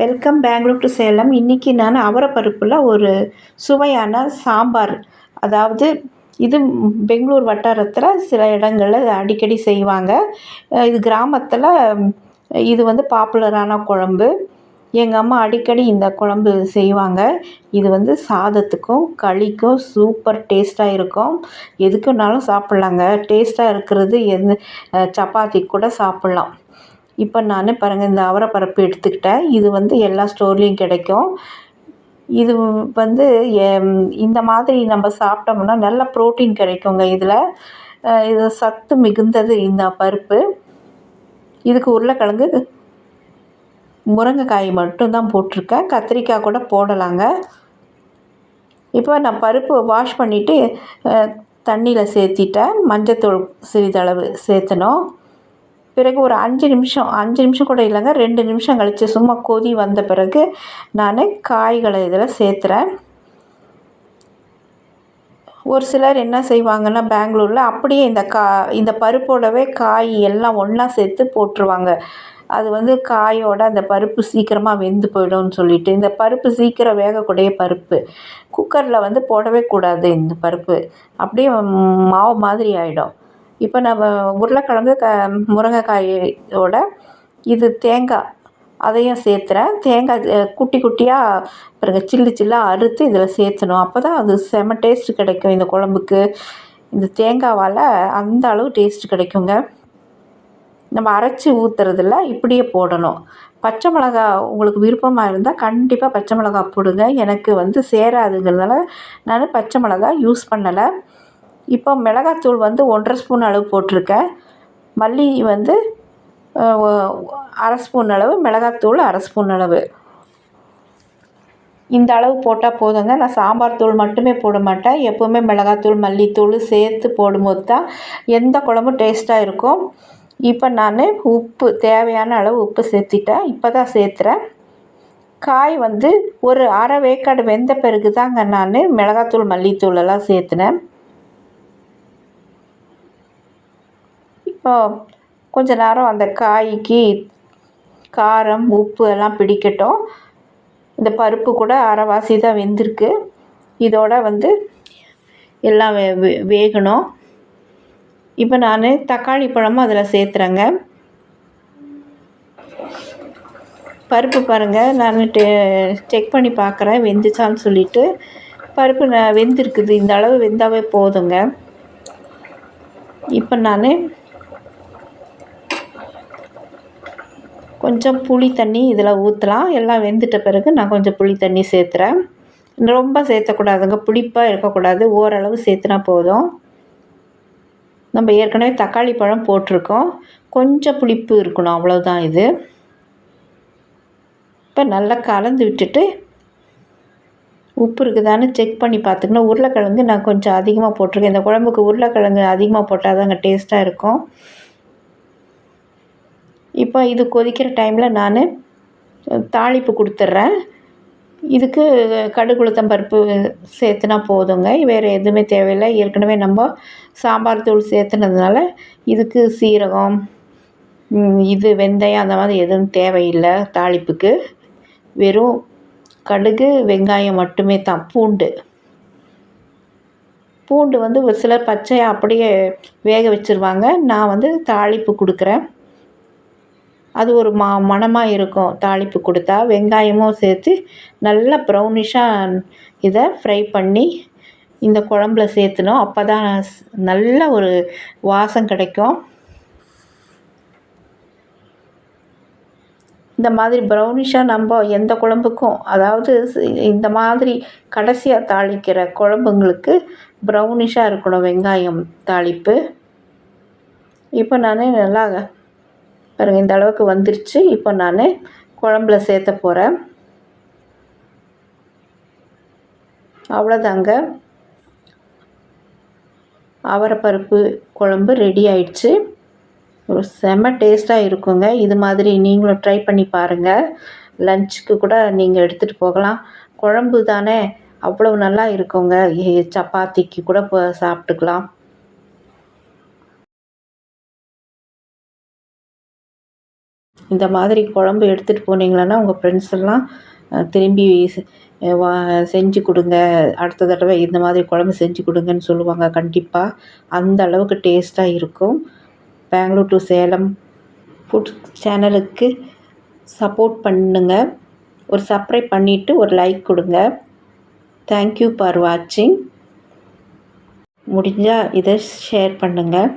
Welcome Bangalore to Salem இன்றைக்கி நான் அவரைப்பருப்பில் ஒரு சுவையான சாம்பார். அதாவது இது பெங்களூர் வட்டாரத்தில் சில இடங்களில் அடிக்கடி செய்வாங்க. இது கிராமத்தில் இது வந்து பாப்புலரான குழம்பு. எங்கள் அம்மா அடிக்கடி இந்த குழம்பு செய்வாங்க. இது வந்து சாதத்துக்கும் களிக்கும் சூப்பர் டேஸ்ட்டாக இருக்கும். எதுக்குனாலும் சாப்பிட்லாங்க. டேஸ்ட்டாக இருக்கிறது எந்த சப்பாத்தி கூட சாப்பிட்லாம். இப்போ நான் பாருங்கள் இந்த அவரைப்பருப்பு எடுத்துக்கிட்டேன். இது வந்து எல்லா ஸ்டோர்லேயும் கிடைக்கும். இது வந்து இந்த மாதிரி நம்ம சாப்பிட்டோம்னா நல்ல ப்ரோட்டீன் கிடைக்குங்க இதில். இது சத்து மிகுந்தது இந்த பருப்பு. இதுக்கு உருளைக்கிழங்கு முருங்கைக்காய் மட்டும்தான் போட்டிருக்கேன். கத்திரிக்காய் கூட போடலாங்க. இப்போ நான் பருப்பு வாஷ் பண்ணிவிட்டு தண்ணியில் சேர்த்திட்டேன். மஞ்சத்தூள் சிறிதளவு சேர்த்தணும். பிறகு ஒரு அஞ்சு நிமிஷம் அஞ்சு நிமிஷம் கூட இல்லைங்க ரெண்டு நிமிஷம் கழித்து சும்மா கொதி வந்த பிறகு நான் காய்களை இதில் சேர்த்துறேன். ஒரு சிலர் என்ன செய்வாங்கன்னா பெங்களூரில் அப்படியே இந்த கா இந்த பருப்போடவே காய் எல்லாம் ஒன்றா சேர்த்து போட்டுருவாங்க. அது வந்து காயோட அந்த பருப்பு சீக்கிரமாக வெந்து போயிடும்னு சொல்லிட்டு இந்த பருப்பு சீக்கிரம் வேகக்கூடிய பருப்பு குக்கரில் வந்து போடவே கூடாது இந்த பருப்பு. அப்படியே மாவு மாதிரி ஆகிடும் இப்போ நம்ம உருளைக்கிழங்கு க முருங்கைக்காயோட இது தேங்காய் அதையும் சேர்த்துறேன். தேங்காய் குட்டி குட்டியாக பிறகு சில்லு சில்லாக அறுத்து இதில் சேர்த்தணும். அப்போ தான் அது செம டேஸ்ட்டு கிடைக்கும் இந்த குழம்புக்கு. இந்த தேங்காவால் அந்த அளவு டேஸ்ட்டு கிடைக்குங்க. நம்ம அரைச்சி ஊற்றுறதில்ல இப்படியே போடணும். பச்சை மிளகா உங்களுக்கு விருப்பமாக இருந்தால் கண்டிப்பாக பச்சை மிளகா போடுங்க. எனக்கு வந்து சேராதுங்கிறதுனால நான் பச்சை மிளகா யூஸ் பண்ணலை. இப்போ மிளகாத்தூள் வந்து ஒன்றரை ஸ்பூன் அளவு போட்டிருக்கேன். மல்லி வந்து அரை ஸ்பூன் அளவு மிளகாத்தூள் அரை ஸ்பூன் அளவு. இந்த அளவு போட்டால் போதுங்க. நான் சாம்பார் தூள் மட்டுமே போட மாட்டேன். எப்போவுமே மிளகாத்தூள் மல்லித்தூள் சேர்த்து போடும்போது தான் எந்த குழம்பும் டேஸ்ட்டாக இருக்கும். இப்போ நான் உப்பு தேவையான அளவு உப்பு சேர்த்திட்டேன். இப்போ தான் சேர்த்துறேன். காய் வந்து ஒரு அரை வேக்காடு வெந்த பிறகு தாங்க நான் மிளகாத்தூள் மல்லித்தூள் எல்லாம் சேர்த்துனேன். கொஞ்ச நேரம் அந்த காய்க்கு காரம் உப்பு எல்லாம் பிடிக்கட்டும். இந்த பருப்பு கூட அரைவாசி தான் வெந்திருக்கு. இதோட வந்து எல்லாம் வே வே வேகணும். இப்போ நான் தக்காளி பழமும் அதில் சேர்த்துறேங்க. பருப்பு பாருங்கள் நான் டெ செக் பண்ணி பார்க்குறேன் வெந்துச்சான்னு சொல்லிவிட்டு பருப்பு நான் வெந்திருக்குது. இந்த அளவு வெந்தாவே போதுங்க. இப்போ நான் கொஞ்சம் புளி தண்ணி இதில் ஊற்றலாம். எல்லாம் வெந்துட்ட பிறகு நான் கொஞ்சம் புளி தண்ணி சேர்த்துறேன். ரொம்ப சேர்த்தக்கூடாதுங்க. புளிப்பாக இருக்கக்கூடாது. ஓரளவு சேர்த்துனா போதும். நம்ம ஏற்கனவே தக்காளி பழம் போட்டிருக்கோம். கொஞ்சம் புளிப்பு இருக்கணும். அவ்வளோதான் இது. இப்போ நல்லா கலந்து விட்டுட்டு உப்பு இருக்குதான்னு செக் பண்ணி பார்த்துக்கணும். உருளைக்கிழங்கு நான் கொஞ்சம் அதிகமாக போட்டிருக்கேன். இந்த குழம்புக்கு உருளைக்கிழங்கு அதிகமாக போட்டால் தாங்க டேஸ்ட்டாக இருக்கும். இப்போ இது கொதிக்கிற டைமில் நான் தாளிப்பு கொடுத்துட்றேன் இதுக்கு கடுகு உளுத்தம் பருப்பு சேர்த்துனா போதுங்க. வேறு எதுவுமே தேவையில்லை. ஏற்கனவே நம்ம சாம்பார் தூள் சேர்த்துனதுனால இதுக்கு சீரகம் இது வெந்தயம் அந்த மாதிரி எதுவும் தேவையில்லை தாளிப்புக்கு. வெறும் கடுகு வெங்காயம் மட்டுமே தான் பூண்டு. பூண்டு வந்து ஒரு சிலர் பச்சையாக அப்படியே வேக வச்சுருவாங்க. நான் வந்து தாளிப்பு கொடுக்குறேன். அது ஒரு மா மணமாக இருக்கும். தாளிப்பு கொடுத்தா வெங்காயமும் சேர்த்து நல்லா ப்ரௌனிஷாக இதை ஃப்ரை பண்ணி இந்த குழம்புல சேர்த்துணும். அப்போ தான் நல்ல ஒரு வாசம் கிடைக்கும். இந்த மாதிரி ப்ரௌனிஷாக நம்ம எந்த குழம்புக்கும் அதாவது இந்த மாதிரி கடைசியாக தாளிக்கிற குழம்புங்களுக்கு ப்ரௌனிஷாக இருக்கணும் வெங்காயம் தாளிப்பு. இப்போ நான் நல்லா பாருங்கள் இந்த அளவுக்கு வந்துருச்சு. இப்போ நான் குழம்புல சேர்த்த போகிறேன் அவ்வளோதாங்க அவரைப்பருப்பு குழம்பு ரெடி ஆயிடுச்சு. ஒரு செம்ம டேஸ்ட்டாக இருக்குங்க. இது மாதிரி நீங்களும் ட்ரை பண்ணி பாருங்கள் லஞ்சுக்கு கூட நீங்கள் எடுத்துகிட்டு போகலாம். குழம்பு தானே அவ்வளோ நல்லா இருக்குங்க. சப்பாத்திக்கு கூட சாப்பிட்டுக்கலாம். இந்த மாதிரி குழம்பு எடுத்துகிட்டு போனீங்கன்னா உங்கள் ஃப்ரெண்ட்ஸ் எல்லாம் திரும்பி வா செஞ்சு கொடுங்க. அடுத்த தடவை இந்த மாதிரி குழம்பு செஞ்சு கொடுங்கன்னு சொல்லுவாங்க. கண்டிப்பாக அந்த அளவுக்கு டேஸ்ட்டாக இருக்கும். பெங்களூர் டு சேலம் ஃபுட் சேனலுக்கு சப்போர்ட் பண்ணுங்கள் ஒரு சப்ஸ்கிரைப் பண்ணிவிட்டு ஒரு லைக் கொடுங்க. தேங்க்யூ ஃபார் வாட்சிங் முடிஞ்சால் இதை ஷேர் பண்ணுங்கள்